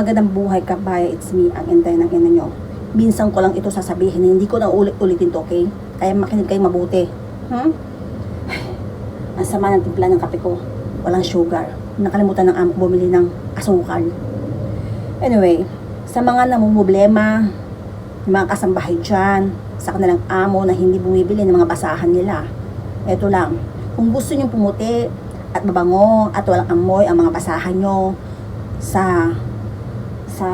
Magandang buhay ka, bye. It's me, ang intay ng ina nyo. Minsan ko lang ito sasabihin, hindi ko na ulit-ulitin to, okay? Kaya makinig kayo mabuti. Hmm? Ay, Ang sama ng timpla ng kape ko. Walang sugar. Nakalimutan ng amo bumili ng asukal. Anyway, sa mga namumblema, mga kasambahay dyan, sa kanilang amo na hindi bumibili ng mga basahan nila. Ito lang, kung gusto nyo pumuti at mabango at walang amoy ang mga basahan nyo sa sa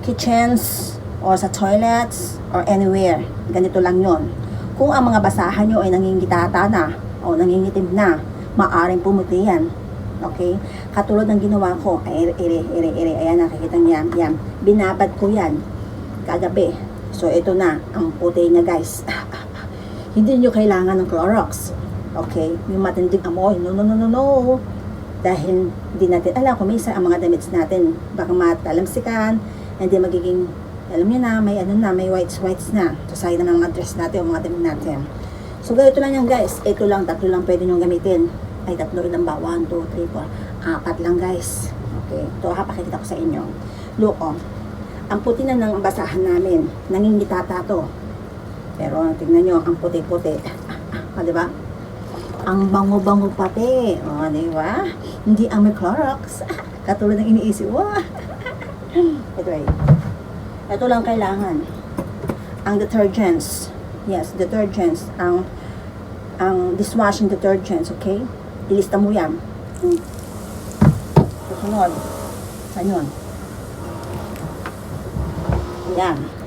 kitchens or sa toilets or anywhere, ganito lang yon. Kung ang mga basahan nyo ay nangingitata na o nangingitim na, maaring pumuti yan. Okay? Katulad ng ginawa ko, ay ere, ere, ere, ayan, nakikita yan, yan. Binabad ko yan kagabi. So, ito na, ang puti niya, guys. Hindi nyo kailangan ng Clorox. Okay? Yung matinding amoy. No, no, no, no, no. Dahil hindi natin alam kung minsan ang mga damit natin baka matalamsikan, hindi magiging, alam niyo na, may ano na, may whites, whites na. So, sayang na mga dress natin o mga damit natin. So, ganito lang yan, guys. Ito lang, tatlo lang pwede nyo gamitin. Ay, tatlo ilan ba? 1, 2, 3, 4. Apat lang, guys. Okay. Ito, ha, pakikita ko sa inyo. Look, oh. Ang puti na ng basahan namin. Nangingitata to. Pero, tingnan nyo, ang puti-puti. Ah, di ba? Ang bango-bango pati. O, di ba? Hindi ang may Clorox. Katulad ng iniisip. Wow! Ito ay. Ito lang kailangan. Ang detergents. Yes, detergents. Ang ang dishwashing detergents, okay? Ilista mo yan. Hmm. Susunod. Saan yun? Yan.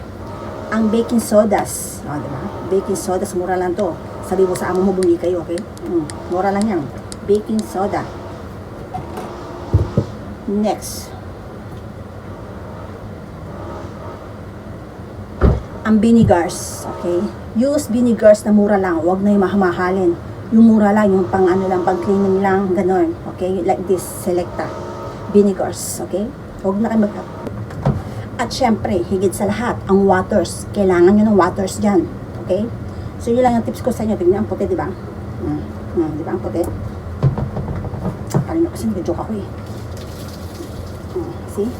Ang baking sodas. O, di ba? Baking sodas, mura lang to. Sabi mo sa amo mo, bumili kayo, okay? Mm, mura lang yan. Baking soda. Next. Ang vinegars, okay? Use vinegars na mura lang. Huwag na yung mahamahalin. Yung mura lang, yung pang ano lang, pang cleaning lang, ganon. Okay? Like this, selecta. Vinegars, okay? Huwag na kayo mag at syempre, higit sa lahat, ang waters. Kailangan nyo ng waters dyan. Okay? So, yun lang yung tips ko sa inyo. Tingnan ang puti, di ba? Hmm. Hmm, di ba ang puti? Nyo kasi nag-joke ako eh. Hmm, see?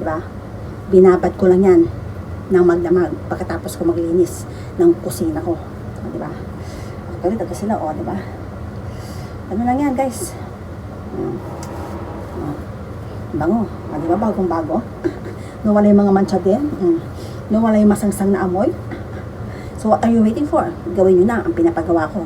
Di ba? Binabad ko lang yan ng magdamag pagkatapos ko maglinis ng kusina ko. O, di ba? Actually, taga sila, o, di ba? Ano lang yan, guys? Hmm. Hmm. Bango. O, di ba? Bagong bago. Nawala yung mga mancha din. Mm. Nawala yung masangsang na amoy. So, what are you waiting for? Gawin nyo na ang pinapagawa ko.